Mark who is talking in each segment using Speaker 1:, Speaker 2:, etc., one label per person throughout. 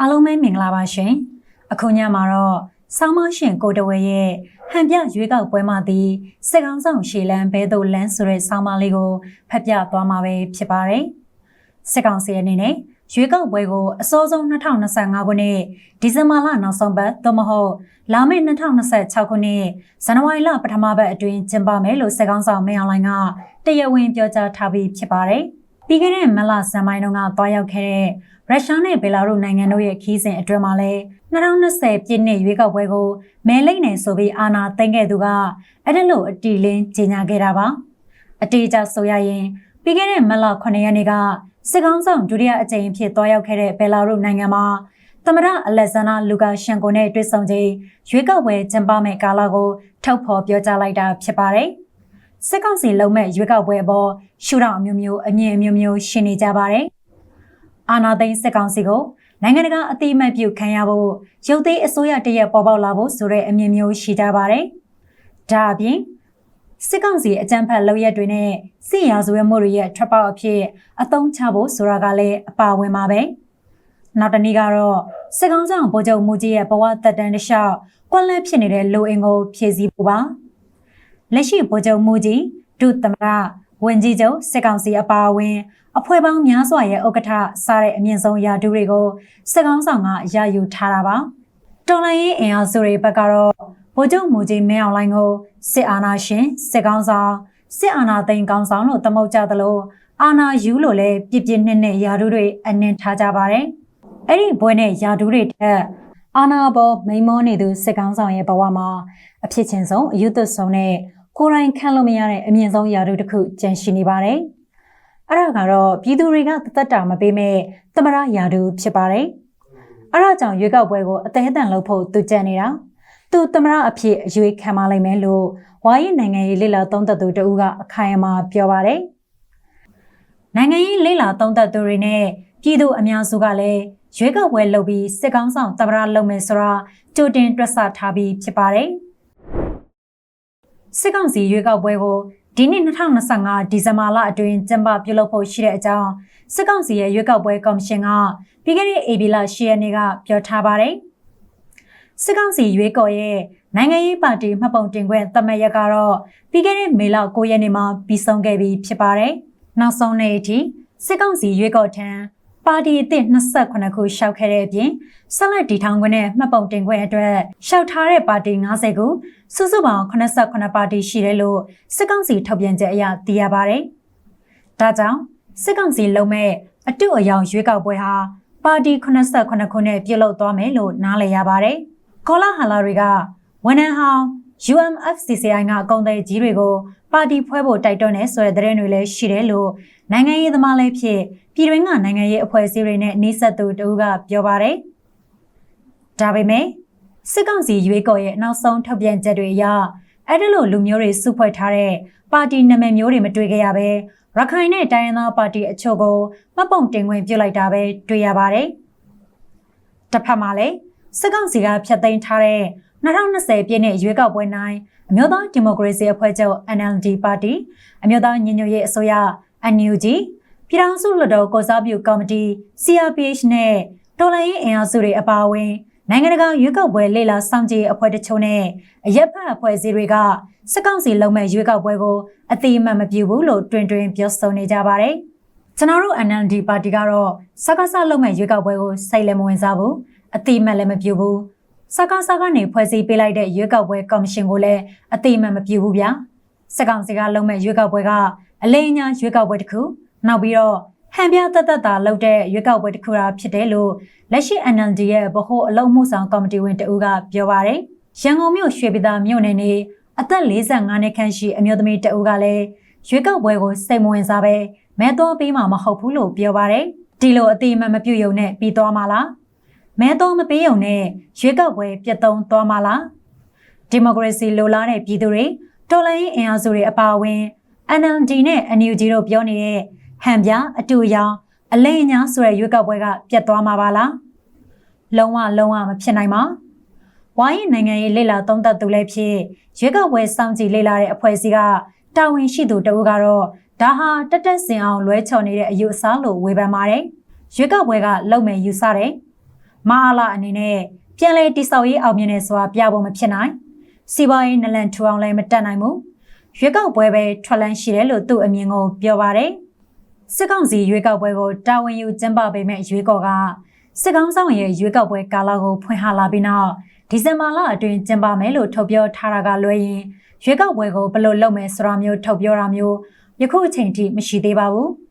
Speaker 1: အားလုံးပဲမင်္ဂလာပါရှင်အခုညမှာတော့ဆောင်းမရှင်ကိုတဝဲရဲ့ဟန်ပြရွေးကောက်ပွဲမှာဒီစစ်ကောင်းဆောင်ရှေလန်းဘဲသို့လန်းဆိုတဲ့ဆောင်းပါးလေးကိုဖတ်ပြသွားမှာပဲဖြစ်ပါတယ်စစ်ကောင်စီအနေနဲ့ ရွေးကောက်ပွဲကိုအစောဆုံး2025ခုနှစ်ဒီဇင်ဘာလနောက်ဆုံးပတ်သို့မဟုတ်လာမယ့်2026ခုနှစ်ဇန်နဝါရီလပထမပတ်အတွင်းကျင်းပမယ်လို့စစ်ကောင်ဆောင်မင်းအောင်လှိုင်ကတရားဝင်ပြောကြားထားပြီးဖြစ်ပါတယ်ပြီးခဲ့တဲ့မလဇန်ပိုင်းတုန်းကတွားရောက်ခဲ့တဲ့ရုရှားနဲ့ဘယ်လာရုစ်နိုင်ငံတို့ရဲ့ခီးစဉ်အတွင်းမှာလည်း2020ပြည့်နှစ်ရွေးကောက်ပွဲကိုမဲလိမ့်နေဆိုပြီးအာဏာသိမ်းခဲ့သူကအဲ့ဒါလို့အတီလင်းကြေညာခဲ့တာပါအတီအကျဆိုရရင်ပြီးခဲ့တဲ့မလ9ရက်နေ့က စစ်ကောင်းဆောင်ဒုတိယအကြိမ်ဖြစ်တွားရောက်ခဲ့တဲ့ဘယ်လာရုစ်နိုင်ငံမှာသမရအလက်ဇန္ဒာလူကာရှန်ကိုနဲ့တွေ့ဆုံချိန်ရွေးကောက်ပွဲကျင်းပမဲ့ကာလကိုထုတ်ဖော်ပြောကြားလိုက်တာဖြစ်ပါတယ်စစ်ကောင်စီလုံးမဲ့ရွေးကောက်ပွဲအပေါ်ရှုထောင့်အမျိုးမျိုးအမြင်အမျိုးမျိုးရှင်းနေကြပါတယ်အာနာသိန်းစစ်ကောင်စီကိုနိုင်ငံတကာအသိအမှတ်ပြုခံရဖို့ရုပ်သိမ်းအစိုးရတရက်ပေါ်ပေါက်လာဖို့ဆိုတဲ့အမြင်မျိုးရှိကြပါတယ်။ဒါအပြင် စစ်ကောင်စီအကြမ်းဖက်လုပ်ရက်တွေနဲ့စစ်ရာဇဝဲမှုတွေရဲ့ထွက်ပေါက်အဖြစ်အသုံးချဖို့ဆိုတာကလည်းအပါဝင်ပါပဲ။နောက်တနည်းကတော့စစ်ကောင်ဆောင်ဗိုလ်ချုပ်မူကြီးရဲ့ဘဝတက်တန်းတစ်လျှောက်ကွက်လက်ဖြစ်နေတဲ့လူအင်ကိုဖြည့်ဆည်းဖို့ပါ။လက်ရှိဗိုလ်ချုပ်မူကြီးဒုသမရဝင်ကြီးချုပ်စစ်ကောင်စီအပါအဝင်အဖွဲ့ပေါင်းများစွာရဲ့ဥက္ကဋ္ဌစားတဲ့အမြင့်ဆုံးယာတူတွေကိုစစ်ကောင်းဆောင်ကရယူထားတာပါတော်လိုင်းရေးအင်အားစုတွေဘက်ကတော့ ဗိုလ်ချုပ်မူကြီးမင်းအောင်လှိုင်ကိုစစ်အာဏာရှင်စစ်ကောင်းဆောင်စစ်အာဏာသိမ်းကောင်းဆောင်လို့သမုတ်ကြသလိုအာဏာယူလို့လည်းပြစ်ပြစ်နှစ်နှစ်ယာတူတွေအနှင်ထားကြပါတယ်အဲ့ဒီဘွဲနဲ့ယာတူတွေတက်အာနာဘောမိန်မောနေသူစစ်ကောင်းဆောင်ရဲ့ဘဝမှာအဖြစ်ချင်းဆုံးအယုသဆုံးနဲ့ကိုယ်တိုင်ခံလို့မရတဲ့အမြင့်ဆုံးယာတူတစ်ခုကျန်ရှိနေပါတယ်။အဲ့ဒါကတော့ပြည်သူတွေကတသက်တာမပေးမဲ့သမရယာတူဖြစ်ပါတယ်။အဲ့ဒါကြောင့်ရွေးကောက်ပွဲကိုအသေးအတန်လုပ်ဖို့သူကြံနေတာ။ သူသမရအဖြစ်အရွေးခံမလိုက်မယ်လို့ဝါရင်နိုင်ငံရေးလေလာသုံးသက်သူတဦးကအခိုင်အမာပြောပါတယ်။နိုင်ငံရေးလေလာသုံးသက်သူတွေနဲ့ပြည်သူအများစုကလည်းရွေးကောက်ပွဲလုပ်ပြီးစစ်ကောင်းဆောင်သမရလုပ်မယ်ဆိုတာကြိုတင်တွက်ဆထားပြီးဖြစ်ပါတယ်။စစ်ကောင်စီရွေးကောက်ပွဲကိုဒီနှစ်2025ဒီဇင်ဘာလအတွင်းကျင်းပပြုလုပ်ဖို့ရှိတဲ့အကြောင်းစစ်ကောင်စီရဲ့ရွေးကောက်ပွဲကော်မရှင်ကပြီးခဲ့တဲ့ဧပြီလ10ရက်နေ့ကပြောထားပါတယ်။ စစ်ကောင်စီရွေးကော်ရဲ့နိုင်ငံရေးပါတီမှတ်ပုံတင်ခွင့်သတ်မှတ်ရက်ကတော့ပြီးခဲ့တဲ့မေလ9ရက်နေ့မှာပြီးဆုံးခဲ့ပြီးဖြစ်ပါတယ်။နောက်ဆုံးနေ့အထိစစ်ကောင်စီရွေးကော်ထံပါတီအသစ်28ခုရှောက်ခဲ့တဲ့အပြင်ဆက်လက်တီထောင်ခွင့်နဲ့မှတ်ပုံတင်ခွင့်အတွက်ရှောက်ထားတဲ့ပါတီ90ခုစုစုပေါင်း89ပါတီရှိတယ်လို့စစ်ကောင်စီထုတ်ပြန်ချက်အရသိရပါတယ်။ဒါကြောင့်စစ်ကောင်စီလုံးမဲ့အတုအယောင်ရွေးကောက်ပွဲဟာပါတီ89ခုနဲ့ပြုလုပ်သွားမယ်လို့နားလည်ရပါတယ်။ ကောလာဟာလာတွေကဝန်ထမ်းဟောင်း UMFCCI ကအကောင့်တဲ့ကြီးတွေကိုပါတီဖွဲဖို့တိုက်တွန်းနေဆိုတဲ့သတင်းတွေလည်းရှိတယ်လို့နိုင်ငံရေးသမားလည်းဖြစ်ပြည်တွင်းကနိုင်ငံရေးအဖွဲ့အစည်းတွေနဲ့နှိစက်သူတူကပြောပါတယ်။ဒါပေမဲ့စစ်ကောင်စီရွေးကော်ရဲ့နောက်ဆုံးထုတ်ပြန်ချက်တွေအရအဲ့ဒီလိုလူမျိုးတွေစုဖွဲ့ထားတဲ့ပါတီနာမည်မျိုးတွေမတွေ့ကြရပဲရခိုင်နဲ့တိုင်းရင်းသားပါတီအချို့ကိုမှတ်ပုံတင်ခွင့်ပြုလိုက်တာပဲတွေ့ရပါတယ်။တစ်ဖက်မှာလည်း စစ်ကောင်စီကဖျက်သိမ်းထားတဲ့2020ပြည့်နှစ်ရွေးကောက်ပွဲနိုင်အမျိုးသားဒီမိုကရေစီအဖွဲ့ချုပ် NLD ပါတီအမျိုးသားညီညွတ်ရေးအစိုးရ NUG ပြည်ထောင်စုလွှတ်တော်ကိုစားပြုကော်မတီ CRPH နဲ့တော်လှန်ရေးအင်အားစုတွေအပါအဝင်နိုင်ငံတကာရွေးကောက်ပွဲလေလာစောင့်ကြည့်အဖွဲ့တချို့နဲ့အရက်ဖက်အဖွဲ့အစည်းတွေကစစ်ကောင်စီလုံးမဲ့ရွေးကောက်ပွဲကိုအတိအမှန်မပြုဘူးလို့တွင်တွင်ပြောဆိုနေကြပါတယ်။ကျွန်တော်တို့ NLD ပါတီကတော့စကားစလုံးမဲ့ရွေးကောက်ပွဲကိုစိတ်လည်းမဝင်စားဘူး အတိအမှန်လည်းမပြုဘူးစကားစကားနေဖွဲ့စည်းပေးလိုက်တဲ့ရွေးကောက်ပွဲကော်မရှင်ကိုလည်းအတိအမှန်မပြုဘူးဗျာ။စကောင်စီကလုံးမဲ့ရွေးကောက်ပွဲကအလိညာရွေးကောက်ပွဲတစ်ခုနောက်ပြီးတော့ဟန်ပြသက်သက်သာလုပ်တဲ့ရွေးကောက်ပွဲတစ်ခုသာဖြစ်တယ်လို့လက်ရှိ NLD ရဲ့ဗဟိုအလုံးမှုဆောင်ကော်မတီဝင်တဦးကပြောပါရယ်ရန်ကုန်မြို့ရွှေပြည်သာမြို့နယ်နေအသက်45နှစ်ခန့်ရှိအမျိုးသမီးတဦးကလည်းရွေးကောက်ပွဲကိုစိတ်မဝင်စားပဲမဲတော်ပေးမှာမဟုတ်ဘူးလို့ပြောပါရယ်ဒီလိုအတိအမှန်မပြုတ်ယုံနဲ့ပြီးသွားမှာလား မဲတော်မပေးယုံနဲ့ရွေးကောက်ပွဲပြတ်သုံးသွားမှာလားဒီမိုကရေစီလိုလားတဲ့ပြည်သူတွေတော်လှန်ရေးအင်အားစုတွေအပါအဝင် NLD နဲ့ NUG တို့ပြောနေတဲ့ဟန်ပြအတူရောင်အလိညာဆိုတဲ့ရွေးကောက်ပွဲကပြတ်သွားမှာပါလားလုံးဝလုံးဝမဖြစ်နိုင်ပါဝိုင်းနိုင်ငံရေးလေလာသုံးသပ်သူလည်းဖြစ်ရွေးကောက်ပွဲစောင့်ကြည့်လေလာတဲ့အဖွဲ့အစည်းကတာဝန်ရှိသူတဦးကတော့ဒါဟာတက်တက်စင်အောင်လွဲချော်နေတဲ့အယူအဆလို့ဝေဖန်ပါတယ်။ရွေးကောက်ပွဲကလုံမဲ့ယူဆတယ်။ မအားလာအနေနဲ့ပြန်လဲတိဆောက်ရေးအောင်မြင်နေဆိုတာပြဖို့မဖြစ်နိုင်။စီးပွားရေးနလန်ထူအောင်လည်းမတက်နိုင်ဘူး။ရွေးကောက်ပွဲပဲထွက်လန်းရှိတယ်လို့သူ့အမြင်ကိုပြောပါတယ်။စစ်ကောင်စီရွေးကောက်ပွဲကိုတာဝန်ယူကျင်းပပေးမဲ့ရွေးကော်ကစစ်ကောင်ဆောင်ရဲ့ရွေးကောက်ပွဲကာလကိုဖွင့်ဟလာပြီးနောက်ဒီဇင်ဘာလအတွင်းကျင်းပမယ်လို့ထုတ်ပြောထားတာကလွဲရင်ရွေးကောက်ပွဲကိုဘယ်လိုလုပ်မယ်ဆိုတာမျိုးထုတ်ပြောတာမျိုးယခုအချိန်ထိမရှိသေးပါဘူး။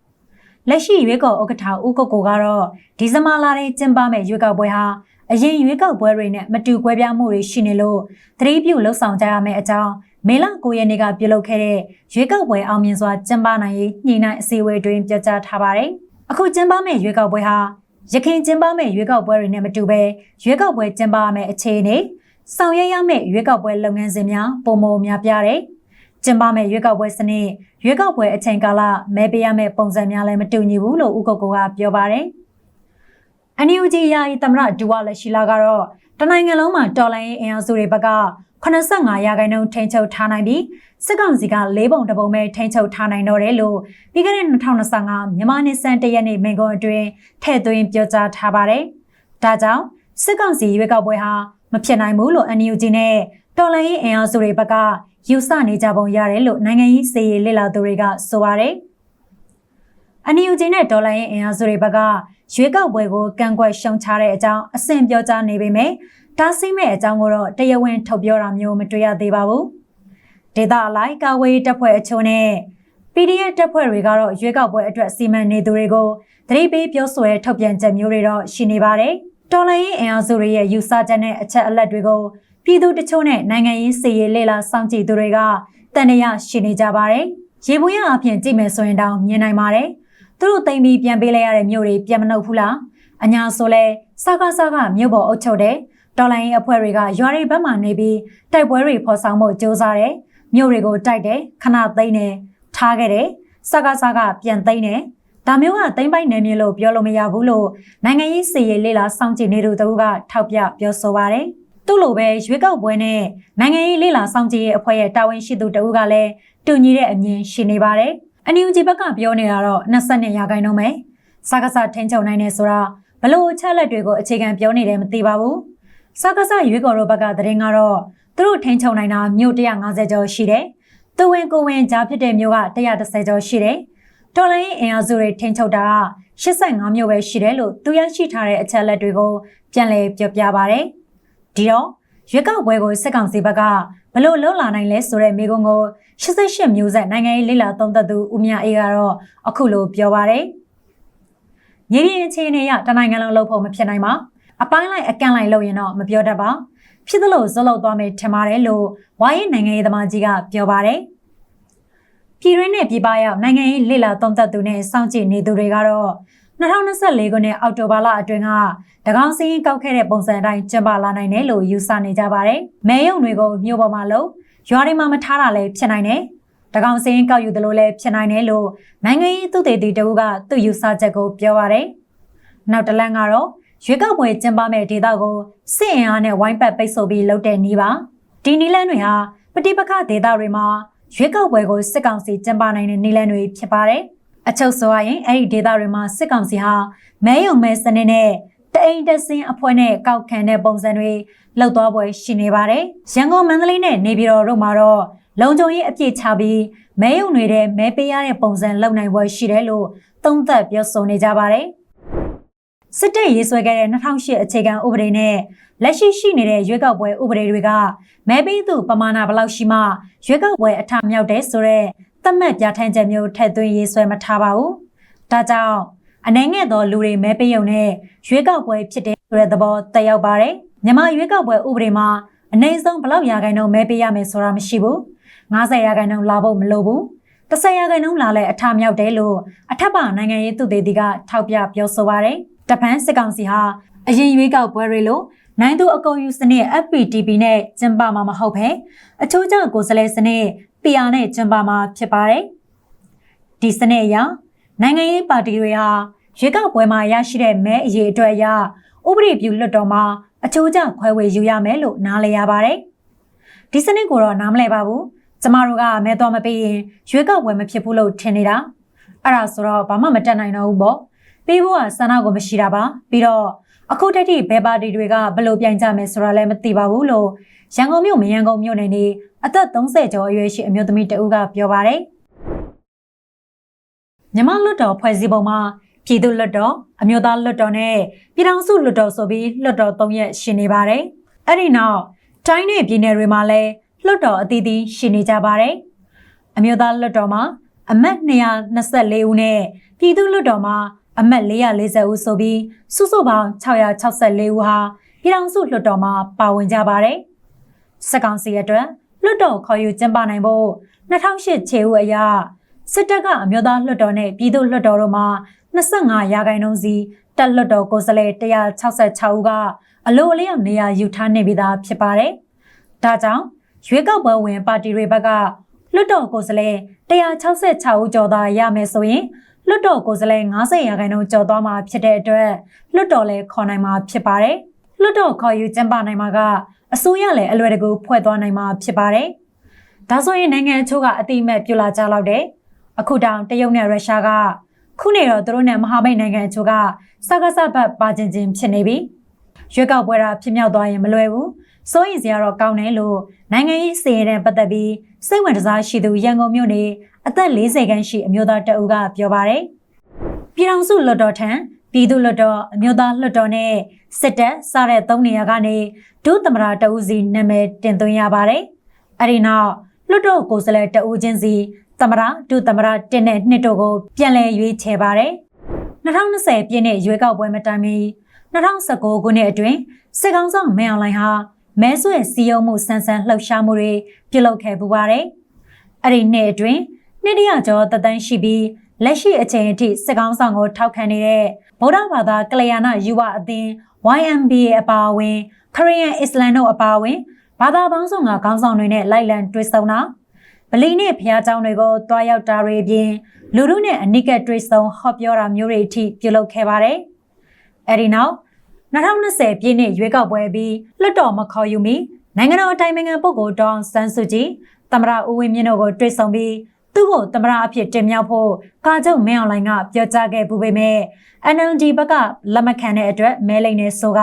Speaker 1: လက်ရှိရွေးကောက်ဥက္ကဋ္ဌဦးကိုကိုကတော့ဒီဇင်ဘာလထဲကျင်းပမယ့်ရွေးကောက်ပွဲဟာအရင်ရွေးကောက်ပွဲတွေနဲ့မတူကွဲပြားမှုတွေရှိနေလို့သတိပြုလှုပ်ဆောင်ကြရမယ့်အကြောင်းမေလ9ရက်နေ့ကပြုလုပ်ခဲ့တဲ့ရွေးကောက်ပွဲအောင်မြင်စွာကျင်းပနိုင်ရေးညှိနှိုင်းအစည်းအဝေးတွင်ပြောကြားထားပါတယ်။အခုကျင်းပမယ့်ရွေးကောက်ပွဲဟာရခိုင်ကျင်းပမယ့်ရွေးကောက်ပွဲတွေနဲ့မတူဘဲရွေးကောက်ပွဲကျင်းပရမယ့်အခြေအနေဆောင်ရွက်ရမယ့်ရွေးကောက်ပွဲလုပ်ငန်းစဉ်များပုံမများပြတဲ့ ကျင်းပမယ့်ရွေးကောက်ပွဲစနစ်ရွေးကောက်ပွဲအချိန်ကာလမဲပေးရမယ့်ပုံစံများလည်းမတူညီဘူးလို့ဦးကိုကိုကပြောပါတယ်။ NUG ယာယီသမရဒူဝါလက်ရှိလာကတော့တနိုင်ငံလုံးမှာတော်လိုင်းအင်အားစုတွေဘက်က85ရာခိုင်နှုန်းထိန်းချုပ်ထားနိုင်ပြီးစစ်ကောင်စီက၄ပုံတပုံပဲထိန်းချုပ်ထားနိုင်တော့တယ်လို့ပြီးခဲ့တဲ့2025မြန်မာနှစ်စံတရက်နေ့မိန့်ခွန်းအတွင်းထည့်သွင်းပြောကြားထားပါတယ်။ဒါကြောင့်စစ်ကောင်စီရွေးကောက်ပွဲဟာမဖြစ်နိုင်ဘူးလို့ NUG နဲ့တော်လိုင်းအင်အားစုတွေဘက်က ယူဆနေကြပုံရတယ်လို့နိုင်ငံရေးစေရေးလစ်လာသူတွေကဆိုပါတယ်။ NUG နဲ့ဒေါ်လာရင်းအင်အားစုတွေဘက်ကရွေးကောက်ပွဲကိုကန့်ကွက်ရှုံချတဲ့အကြောင်းအဆင့်ပြောကြားနေပေမဲ့တားဆီးမဲ့အကြောင်းကိုတော့တရားဝင်ထုတ်ပြောတာမျိုးမတွေ့ရသေးပါဘူး။ဒေတာအလိုက်ကာဝေးတပ်ဖွဲ့အချို့နဲ့ PDF တပ်ဖွဲ့တွေကတော့ရွေးကောက်ပွဲအတွက်စီမံနေသူတွေကိုသတိပေးပြောဆိုတဲ့ထုတ်ပြန်ချက်မျိုးတွေတော့ရှိနေပါတယ်။တော်လိုင်းအင်အားစုတွေရဲ့ယူဆချက်နဲ့အချက်အလက်တွေကို ပြည်သူတချို့နဲ့နိုင်ငံရေးစီရေးလေလာစောင့်ကြည့်သူတွေကတန်ရရှိနေကြပါတယ်။ရေပွင့်ရအပြင်ကြည့်မယ်ဆိုရင်တောင်မြင်နိုင်ပါတယ်။သူတို့တိမ်ပြီးပြန်ပေးလိုက်ရတဲ့မြို့တွေပြန်မနှုတ်ဘူးလား။အညာဆိုလဲစကားစကားမြို့ပေါ်အုပ်ချုပ်တဲ့တော်လိုင်းရေးအဖွဲ့တွေကရွာတွေဘက်မှနေပြီးတိုက်ပွဲတွေဖော်ဆောင်ဖို့ကြိုးစားတယ်။မြို့တွေကိုတိုက်တယ်ခဏသိမ်းတယ်ထားခဲ့တယ်။စကားစကားပြန်သိမ်းတယ်။ဒါမျိုးကတိမ့်ပိုက်နေမျိုးလို့ပြောလို့မရဘူးလို့နိုင်ငံရေးစီရေးလေလာစောင့်ကြည့်နေသူတို့ကထောက်ပြပြောဆိုပါတယ်။ သူ့လိုပဲရွေးကောက်ပွဲနဲ့နိုင်ငံရေးလေလာဆောင်ကြည့်ရဲ့အဖွဲ့ရဲ့တာဝန်ရှိသူတဦးကလည်းတူညီတဲ့အမြင်ရှိနေပါတယ်။အန်ယူဂျီဘက်ကပြောနေတာတော့22ရာခိုင်နှုန်းပဲ။စကားစထင်းချုံနိုင်နေဆိုတာဘလို့အချက်လက်တွေကိုအခြေခံပြောနေတယ်မသိပါဘူး။စကားစရွေးကော်တို့ဘက်ကသတင်းကတော့သူတို့ထင်းချုံနိုင်တာမြို့150ကျော်ရှိတယ်။သူဝင်ကိုဝင်ကြားဖြစ်တဲ့မြို့က130ကျော်ရှိတယ်။တော်လိုင်းအင်အားစုတွေထင်းချုပ်တာ85မြို့ပဲရှိတယ်လို့သူရရှိထားတဲ့အချက်လက်တွေကိုပြန်လည်ပြောပြပါဗျ။ ဒီတော့ရွေးကောက်ပွဲကိုစစ်ကောင်စီဘက်ကဘလို့လှုပ်လာနိုင်လဲဆိုတဲ့မိကုံကို88မျိုးဆက်နိုင်ငံရေးလိလာသုံးသက်သူဦးမြအေးကတော့အခုလိုပြောပါတယ်။မြေပြင်အခြေအနေအရတနိုင်ငံလုံးလှုပ်ဖို့မဖြစ်နိုင်ပါ။အပိုင်းလိုက်အကန့်လိုက်လုပ်ရင်တော့မပြောတတ်ပါ။ဖြစ်သလိုဇလုပ်သွားမယ်ထင်ပါတယ်လို့ဝါရင်နိုင်ငံရေးသမားကြီးကပြောပါတယ်။ပြည်ရင်းနဲ့ပြည်ပရောက်နိုင်ငံရေးလိလာသုံးသက်သူနဲ့စောင့်ကြည့်နေသူတွေကတော့ 2024ခုနှစ်အောက်တိုဘာလအတွင်းကတကောင်စင်းကောက်ခဲ့တဲ့ပုံစံအတိုင်းကျင်းပလာနိုင်တယ်လို့ယူဆနေကြပါတယ်။မဲယုံတွေကိုမြို့ပေါ်မှာလို့ရွာတွေမှာမထားတာလည်းဖြစ်နိုင်တယ်။တကောင်စင်းကောက်ယူသလိုလည်းဖြစ်နိုင်တယ်လို့နိုင်ငံရေးသူတေတီတဦးကသူ့ယူဆချက်ကိုပြောပါတယ်။နောက်တလန်းကတော့ရွေးကောက်ပွဲကျင်းပမဲ့ဒေသကိုစစ်အင်အားနဲ့ဝိုင်းပတ်ပိတ်ဆို့ပြီးလုပ်တဲ့နည်းပါ။ဒီနည်းလမ်းတွေဟာပဋိပက္ခဒေသတွေမှာရွေးကောက်ပွဲကိုစစ်ကောင်စီကျင်းပနိုင်တဲ့နည်းလမ်းတွေဖြစ်ပါတယ်။ အချုပ်ဆိုရရင်အဲ့ဒီဒေသတွေမှာစစ်ကောင်စီဟာမဲယုံမဲစနစ်နဲ့တအိမ်တဆင်းအဖွဲ့နဲ့ကောက်ခံတဲ့ပုံစံတွေလှုပ်သွားပွဲရှိနေပါတယ်။ရန်ကုန်မန္တလေးနဲ့နေပြည်တော်တို့မှာတော့လုံခြုံရေးအပြည့်ချပြီးမဲယုံတွေတဲ့မဲပေးရတဲ့ပုံစံလုပ်နိုင်ပွဲရှိတယ်လို့သုံးသပ်ပြောဆိုနေကြပါတယ်။စစ်တပ်ရေးဆွဲခဲ့တဲ့2008အခြေခံဥပဒေနဲ့လက်ရှိရှိနေတဲ့ရွေးကောက်ပွဲဥပဒေတွေကမဲပေးသူပမာဏဘယ်လောက်ရှိမှရွေးကောက်ပွဲအထမြောက်တဲ့ဆိုတော့ သတ်မှတ်ပြဋ္ဌာန်းချက်မျိုးထည့်သွင်းရေးဆွဲမထားပါဘူး။ဒါကြောင့်အနေငယ်သောလူတွေမဲပေးရုံနဲ့ရွေးကောက်ပွဲဖြစ်တဲ့ဆိုတဲ့သဘောတက်ရောက်ပါတယ်။မြန်မာရွေးကောက်ပွဲဥပဒေမှာအနေဆုံးဘလောက်ရာခိုင်နှုန်းမဲပေးရမယ်ဆိုတာမရှိဘူး။90ရာခိုင်နှုန်းလာဖို့မလိုဘူး။30ရာခိုင်နှုန်းလာလဲအထမြောက်တယ်လို့အထက်ပါနိုင်ငံရေးသူတွေကထောက်ပြပြောဆိုပါတယ်။တပန်းစစ်ကောင်စီဟာအရင်ရွေးကောက်ပွဲတွေလို့နိုင်သူအကုန်ယူစနစ် FPTP နဲ့ကျင်းပမှာမဟုတ်ဘဲအချိုးကျကိုယ်စားလှယ်စနစ် PR နဲ့ကျင်းပမှာဖြစ်ပါတယ်။ဒီစနစ်အရနိုင်ငံရေးပါတီတွေဟာရွေးကောက်ပွဲမှာရရှိတဲ့မဲအရေးအတွက်အရဥပဒေပြုလွှတ်တော်မှာအချိုးကျခွဲဝေယူရမယ်လို့နားလည်ရပါတယ်။ဒီစနစ်ကိုတော့နားမလည်ပါဘူး။ကျမတို့ကမဲတော့မပေးရင်ရွေးကောက်ပွဲမဖြစ်ဘူးလို့ထင်နေတာအဲ့ဒါဆိုတော့ဘာမှမတက်နိုင်တော့ဘူးပေါ့ပေးဖို့ကဆန္ဒကိုမရှိတာပါပြီးတော့အခုတတိဘယ်ပါတီတွေကဘယ်လိုပြိုင်ကြမယ်ဆိုတာလည်းမသိပါဘူးလို့ရန်ကုန်မြို့မရန်ကုန်မြို့နယ်နေ အသက်30ကျော်အရွယ်ရှိအမျိုးသမီးတဦးကပြောပါတယ်မြမလွတ်တော်ဖွဲ့စည်းပုံမှာပြည်သူ့လွတ်တော်အမျိုးသားလွတ်တော်နဲ့ပြည်ထောင်စုလွတ်တော်ဆိုပြီးလွတ်တော်၃ရက်ရှိနေပါတယ်အဲ့ဒီနောက်တိုင်းနဲ့ပြည်နယ်တွေမှာလည်းလွတ်တော်အသီးသီးရှိနေကြပါတယ်အမျိုးသားလွတ်တော်မှာအမတ်224ဦးနဲ့ပြည်သူ့လွတ်တော်မှာအမတ်440ဦးဆိုပြီးစုစုပေါင်း664ဦးဟာပြည်ထောင်စုလွှတ်တော်မှာပါဝင်ကြပါတယ်။စက်ကောင်စီအတွက် လွှတ်တော်ခေါ်ယူကျင်းပနိုင်ဖို့2008ခြေဦးအရစစ်တပ်ကအမျိုးသားလွှတ်တော်နဲ့ပြည်သူ့လွှတ်တော်တို့မှာ25ရာခိုင်နှုန်းစီတက်လွှတ်တော်ကိုယ်စားလှယ်166ဦးကအလို့အလျောက်နေရာယူထားနေပြီးသားဖြစ်ပါတယ်။ဒါကြောင့်ရွေးကောက်ပွဲဝင်ပါတီတွေဘက်ကလွှတ်တော်ကိုယ်စားလှယ်166ဦးကျော်သာရမယ်ဆိုရင်လွှတ်တော်ကိုယ်စားလှယ်90ရာခိုင်နှုန်းကျော်သွားမှာဖြစ်တဲ့အတွက်လွှတ်တော်လည်းခေါ်နိုင်မှာဖြစ်ပါတယ်။လွှတ်တော်ခေါ်ယူကျင်းပနိုင်မှာက အစိုးရလည်းအလွယ်တကူဖွဲ့သွားနိုင်မှာဖြစ်ပါတယ်။ဒါဆိုရင်နိုင်ငံအချို့ကအတိအမဲ့ပြလာကြတော့တယ်။အခုတောင်တရုတ်နဲ့ရုရှားကခုနေတော့သူတို့နဲ့မဟာမိတ်နိုင်ငံအချို့ကစကားစပတ်ပါချင်းချင်းဖြစ်နေပြီ။ရွေးကောက်ပွဲတာဖြစ်မြောက်သွားရင်မလွယ်ဘူး။စိုးရင်စရာတော့ကောင်းတယ်လို့နိုင်ငံရေးစီရင်တဲ့ပတ်သက်ပြီးစိတ်ဝင်စားရှိသူရန်ကုန်မြို့နေအသက်40ခန်းရှိအမျိုးသားတအူးကပြောပါရယ်ပြည်ထောင်စုလွှတ်တော်ထံ ပြည်သူ့လွှတ်တော်အမျိုးသားလွှတ်တော်နဲ့စစ်တပ်စတဲ့သုံးနေရာကနေဒုသမရတအူးစီနာမည်တင်သွင်းရပါတယ်အဲ့ဒီနောက်လွှတ်တော်ကိုယ်စားလှယ်တအူးချင်းစီသမရဒုသမရတင်တဲ့နှစ်တို့ကိုပြန်လည်ရွေးချယ်ပါတယ်2020ပြည့်နှစ်ရွေးကောက်ပွဲမတိုင်မီ2019ခုနှစ်အတွင်းစစ်ကောင်ဆောင်မင်းအောင်လှိုင်ဟာမဲဆွဲစီယုံမှုစံစံလှုပ်ရှားမှုတွေပြုလုပ်ခဲ့ပူပါတယ်။အဲ့ဒီနှစ်အတွင်းနှစ်တရကျော်တသန်းရှိပြီး လက်ရှိအချိန်အထိစစ်ကောင်းဆောင်ကိုထောက်ခံနေတဲ့ဗုဒ္ဓဘာသာကလျာဏယူဝအသင်း YMBA အပါအဝင် Korean Islam တို့အပါအဝင်ဘာသာပေါင်းစုံကခေါင်းဆောင်တွေနဲ့လိုက်လံတွေ့ဆုံတာဗလီနဲ့ဘုရားကျောင်းတွေကိုတွားရောက်တာတွေအပြင်လူထုနဲ့အနိကတွေ့ဆုံဟောပြောတာမျိုးတွေအထိပြုလုပ်ခဲ့ပါတယ်။အဲဒီနောက်2020ပြည့်နှစ်ရွေးကောက်ပွဲပြီးလွှတ်တော်မခေါ်ယူမီနိုင်ငံတော်အတိုင်ပင်ခံပုဂ္ဂိုလ်ဒေါအောင်ဆန်းစုကြည်သမရဦးဝင်းမြင့်တို့ကိုတွေ့ဆုံပြီး သူ့ကိုသမရအဖြစ်တင်မြှောက်ဖို့ကာချုပ်မင်းအောင်လှိုင်ကပြောကြားခဲ့ပူပေမဲ့ NLD ဘက်ကလက်မခံတဲ့အတွက်မဲလိမ့်နေဆိုက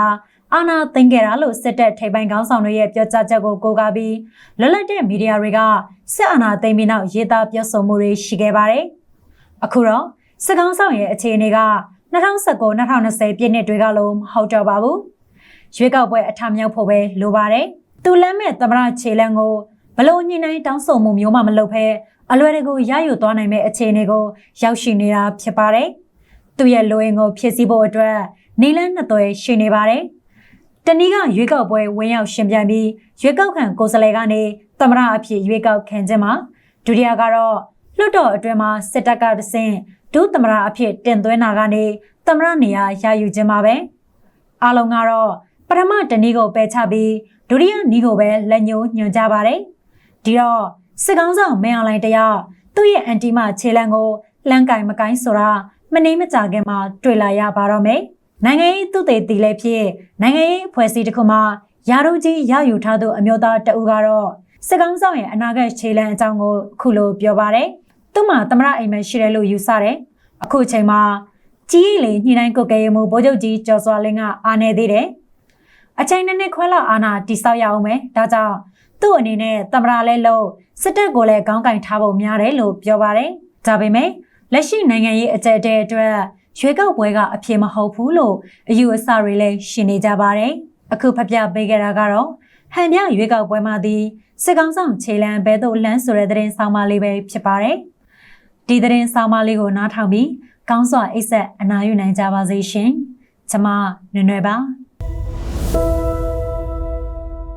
Speaker 1: အာနာသိမ်းခဲ့တာလို့စစ်တပ်ထိပ်ပိုင်းခေါင်းဆောင်တွေရဲ့ပြောကြားချက်ကိုကိုးကားပြီးလွတ်လပ်တဲ့မီဒီယာတွေကစစ်အာဏာသိမ်းပြီးနောက်ရေးသားပြောဆိုမှုတွေရှိခဲ့ပါတယ်။အခုတော့စစ်ကောင်ဆောင်ရဲ့အခြေအနေက2019-2020ပြည့်နှစ်တွေကလုံးမဟုတ်တော့ပါဘူး။ရွေးကောက်ပွဲအထမြောက်ဖို့ပဲလိုပါတယ်။သူလမ်းမဲ့သမရခြေလန်းကိုဘလို့ညှိနှိုင်းတောင်းဆိုမှုမျိုးမှမလုပ်ဘဲ အလွယ်တကူရယူသွားနိုင်မဲ့အခြေအနေကိုရောက်ရှိနေတာဖြစ်ပါတယ်။သူရဲ့လိုရင်ကိုဖြစ်စည်းဖို့အတွက်နေလန်းနှစ်သွဲရှိနေပါတယ်။တနည်းကရွေးကောက်ပွဲဝင်ရောက်ရှင်ပြန်ပြီးရွေးကောက်ခံကိုယ်စားလှယ်ကနေသမရအဖြစ်ရွေးကောက်ခံခြင်းမှာဒုတိယကတော့လွှတ်တော်အတွင်းမှာစစ်တပ်ကတဆင့်ဒုသမရအဖြစ်တင်သွင်းတာကနေသမရနေရာရယူခြင်းပါပဲအားလုံးကတော့ပထမတနည်းကိုပယ်ချပြီးဒုတိယနည်းကိုပဲလက်ညှိုးညွှန်ကြပါတယ်ဒီတော့ စစ်ကောင်းဆောင်မင်းအောင်လှိုင်တယောက်သူ့ရဲ့အန်တီမခြေလံကိုလှမ်းကင်မကိုင်းဆိုတာမနှိမ့်မကြခင်မှာတွေ့လာရပါတော့မယ်နိုင်ငံရေးသူတေတီလည်းဖြစ်နိုင်ငံရေးအဖွဲ့အစည်းတစ်ခုမှယာရုကြီးရယူထားသူအမျိုးသားတအူကတော့စစ်ကောင်းဆောင်ရဲ့အနာဂတ်ခြေလံအကြောင်းကိုခုလိုပြောပါတယ်သူ့မှာသမရအိမ်မရှိတယ်လို့ယူဆတယ်အခုချိန်မှာကြီးလေညှိနှိုင်းကုတ်ကဲရမှုဗိုလ်ချုပ်ကြီးကျော်စွာလင်းကအားနေသေးတယ်အချိန်နဲ့နဲ့ခွဲလောက်အာနာတိဆောက်ရအောင်မယ်ဒါကြောင့် သူ့အနေနဲ့သမရာလဲလို့စစ်တပ်ကိုလည်းခေါင်းကင်ထားဖို့များတယ်လို့ပြောပါတယ်ဒါပေမဲ့လက်ရှိနိုင်ငံရေးအကြက်တဲအတွက်ရွေးကောက်ပွဲကအပြေမဟုတ်ဘူးလို့အယူအဆတွေလည်းရှင်နေကြပါတယ်အခုဖပြပေးခဲ့တာကတော့ဟန်ပြရွေးကောက်ပွဲမှာဒီစစ်ကောင်ဆောင်ခြေလံဘဲသို့လန်းဆိုတဲ့သတင်းဆောင်မလေးပဲဖြစ်ပါတယ်ဒီသတင်းဆောင်မလေးကိုနားထောင်ပြီးကောင်းစွာအိတ်ဆက်အနာယူနိုင်ကြပါစေရှင်။ကျမနွယ်နွယ်ပါ